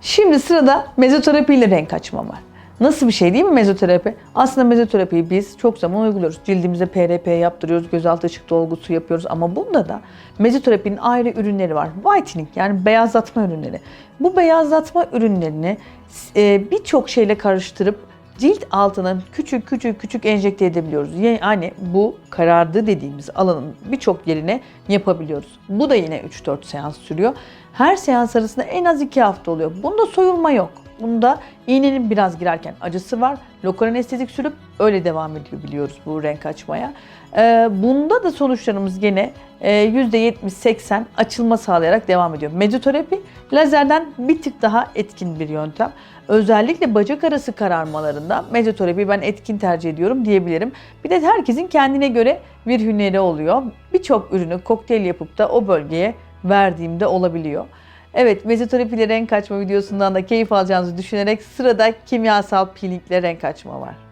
Şimdi sırada mezoterapi ile renk açma var. Nasıl bir şey değil mi mezoterapi? Aslında mezoterapiyi biz çok zaman uyguluyoruz. Cildimize PRP yaptırıyoruz, gözaltı ışık dolgusu yapıyoruz ama bunda da mezoterapinin ayrı ürünleri var. Whitening yani beyazlatma ürünleri. Bu beyazlatma ürünlerini e, birçok şeyle karıştırıp cilt altına küçük küçük küçük enjekte edebiliyoruz. Yani bu karardı dediğimiz alanın birçok yerine yapabiliyoruz. Bu da yine 3-4 seans sürüyor. Her seans arasında en az 2 hafta oluyor. Bunda soyulma yok. Bunda iğnenin biraz girerken acısı var. Lokal anestezik sürüp öyle devam ediyor biliyoruz bu renk açmaya. Ee, bunda da sonuçlarımız gene e, %70-80 açılma sağlayarak devam ediyor. Mezoterapi lazerden bir tık daha etkin bir yöntem. Özellikle bacak arası kararmalarında mezoterapi ben etkin tercih ediyorum diyebilirim. Bir de herkesin kendine göre bir hüneri oluyor. Birçok ürünü kokteyl yapıp da o bölgeye verdiğimde olabiliyor. Evet, mezoterapi ile renk açma videosundan da keyif alacağınızı düşünerek sırada kimyasal peelingle renk açma var.